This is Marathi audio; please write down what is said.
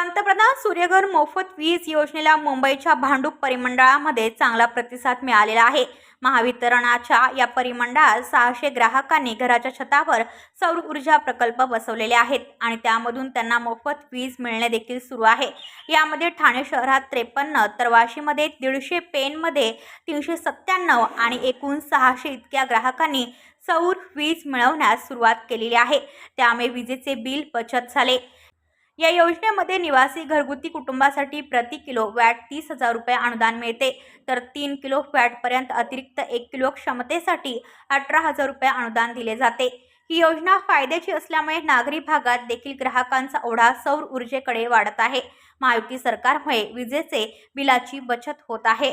पंतप्रधान सूर्यघर मोफत वीज योजनेला मुंबईच्या भांडूप परिमंडळामध्ये चांगला प्रतिसाद मिळालेला आहे. महावितरणाच्या या परिमंडळात सहाशे ग्राहकांनी घराच्या छतावर सौर ऊर्जा प्रकल्प बसवलेले आहेत आणि त्यामधून त्यांना मोफत वीज मिळणे देखील सुरू आहे. यामध्ये ठाणे शहरात त्रेपन्न तर वाशीमध्ये दीडशे पेनमध्ये तीनशे सत्त्याण्णव आणि एकूण सहाशे इतक्या ग्राहकांनी सौर वीज मिळवण्यास सुरुवात केलेली आहे. त्यामुळे विजेचे बिल बचत झाले. या योजनेमध्ये निवासी घरगुती कुटुंबासाठी प्रति किलो वॅट तीस हजार रुपये अनुदान मिळते. तर तीन किलो वॅटपर्यंत अतिरिक्त एक किलो क्षमतेसाठी अठरा हजार रुपये अनुदान दिले जाते. ही योजना फायद्याची असल्यामुळे नागरी भागात देखील ग्राहकांचा ओढा सौर ऊर्जेकडे वाढत आहे. महायुती सरकारमुळे विजेचे बिलाची बचत होत आहे.